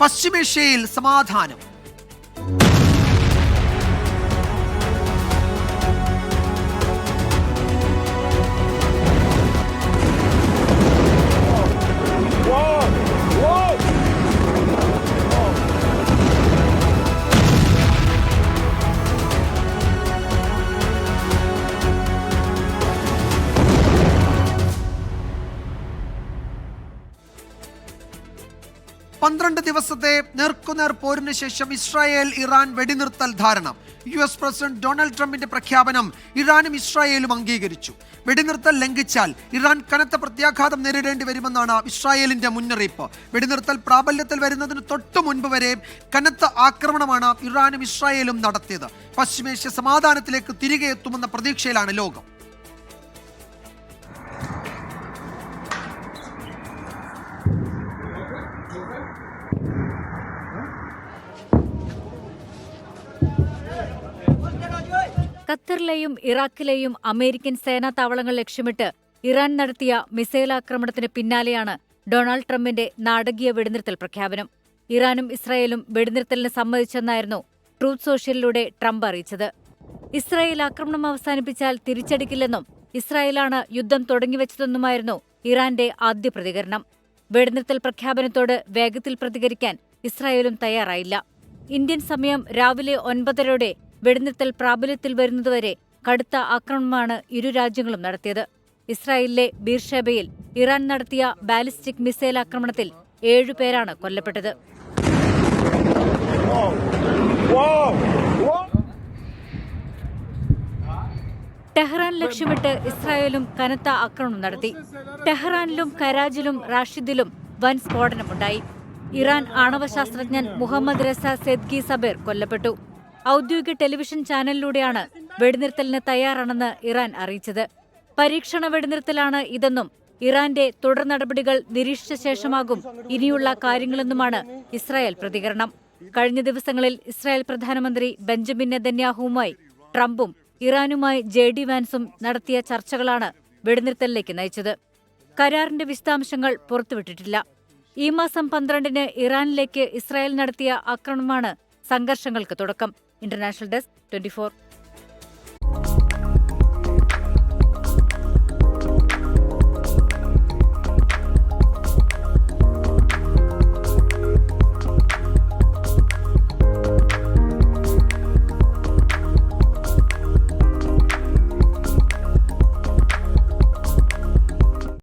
പശ്ചിമേഷ്യയിൽ സമാധാനം. പന്ത്രണ്ട് ദിവസത്തെ നേർക്കുനേർ പോരിന് ശേഷം ഇസ്രായേൽ ഇറാൻ വെടിനിർത്തൽ ധാരണ. യു എസ് പ്രസിഡന്റ് ഡൊണാൾഡ് ട്രംപിന്റെ പ്രഖ്യാപനം ഇറാനും ഇസ്രായേലും അംഗീകരിച്ചു. വെടിനിർത്തൽ ലംഘിച്ചാൽ ഇറാൻ കനത്ത പ്രത്യാഘാതം നേരിടേണ്ടി വരുമെന്നാണ് ഇസ്രായേലിന്റെ മുന്നറിയിപ്പ്. വെടിനിർത്തൽ പ്രാബല്യത്തിൽ വരുന്നതിന് തൊട്ടു മുൻപ് വരെ കനത്ത ആക്രമണമാണ് ഇറാനും ഇസ്രായേലും നടത്തിയത്. പശ്ചിമേഷ്യ സമാധാനത്തിലേക്ക് തിരികെ എത്തുമെന്ന പ്രതീക്ഷയിലാണ് ലോകം. ഖത്തറിലെയും ഇറാഖിലെയും അമേരിക്കൻ സേനാ താവളങ്ങൾ ലക്ഷ്യമിട്ട് ഇറാൻ നടത്തിയ മിസൈൽ ആക്രമണത്തിന് പിന്നാലെയാണ് ഡൊണാൾഡ് ട്രംപിന്റെ നാടകീയ വെടിനിർത്തൽ പ്രഖ്യാപനം. ഇറാനും ഇസ്രായേലും വെടിനിർത്തലിന് സമ്മതിച്ചെന്നായിരുന്നു ട്രൂത്ത് സോഷ്യലിലൂടെ ട്രംപ് അറിയിച്ചത്. ഇസ്രായേൽ ആക്രമണം അവസാനിപ്പിച്ചാൽ തിരിച്ചടിക്കില്ലെന്നും ഇസ്രായേലാണ് യുദ്ധം തുടങ്ങിവെച്ചതെന്നുമായിരുന്നു ഇറാന്റെ ആദ്യ പ്രതികരണം. വെടിനിർത്തൽ പ്രഖ്യാപനത്തോട് വേഗത്തിൽ പ്രതികരിക്കാൻ ഇസ്രായേലും തയ്യാറായില്ല. ഇന്ത്യൻ സമയം രാവിലെ ഒൻപതരയോടെ വെടിനിർത്തൽ പ്രാബല്യത്തിൽ വരുന്നതുവരെ കടുത്ത ആക്രമണമാണ് ഇരു രാജ്യങ്ങളും നടത്തിയത്. ഇസ്രായേലിലെ ബീർഷേബയിൽ ഇറാൻ നടത്തിയ ബാലിസ്റ്റിക് മിസൈൽ ആക്രമണത്തിൽ ഏഴുപേരാണ് കൊല്ലപ്പെട്ടത്. ടെഹ്റാൻ ലക്ഷ്യമിട്ട് ഇസ്രായേലും കനത്ത ആക്രമണം നടത്തി. ടെഹ്റാനിലും കരാജിലും റാഷിദിലും വൻ സ്ഫോടനമുണ്ടായി. ഇറാൻ ആണവശാസ്ത്രജ്ഞൻ മുഹമ്മദ് റസ സെദ്ഗി സബേർ കൊല്ലപ്പെട്ടു. ഔദ്യോഗിക ടെലിവിഷൻ ചാനലിലൂടെയാണ് വെടിനിർത്തലിന് തയ്യാറാണെന്ന് ഇറാൻ അറിയിച്ചത്. പരീക്ഷണ വെടിനിർത്തലാണ് ഇതെന്നും ഇറാന്റെ തുടർ നടപടികൾ നിരീക്ഷിച്ച ശേഷമാകും ഇനിയുള്ള കാര്യങ്ങളെന്നുമാണ് ഇസ്രായേൽ പ്രതികരണം. കഴിഞ്ഞ ദിവസങ്ങളിൽ ഇസ്രായേൽ പ്രധാനമന്ത്രി ബെഞ്ചമിൻ നെതന്യാഹുവുമായി ട്രംപും ഇറാനുമായി ജെ ഡി വാൻസും നടത്തിയ ചർച്ചകളാണ് വെടിനിർത്തലിലേക്ക് നയിച്ചത്. കരാറിന്റെ വിശദാംശങ്ങൾ പുറത്തുവിട്ടിട്ടില്ല. ഈ മാസം പന്ത്രണ്ടിന് ഇറാനിലേക്ക് ഇസ്രായേൽ നടത്തിയ ആക്രമണമാണ് സംഘർഷങ്ങൾക്ക് തുടക്കം. International desk twenty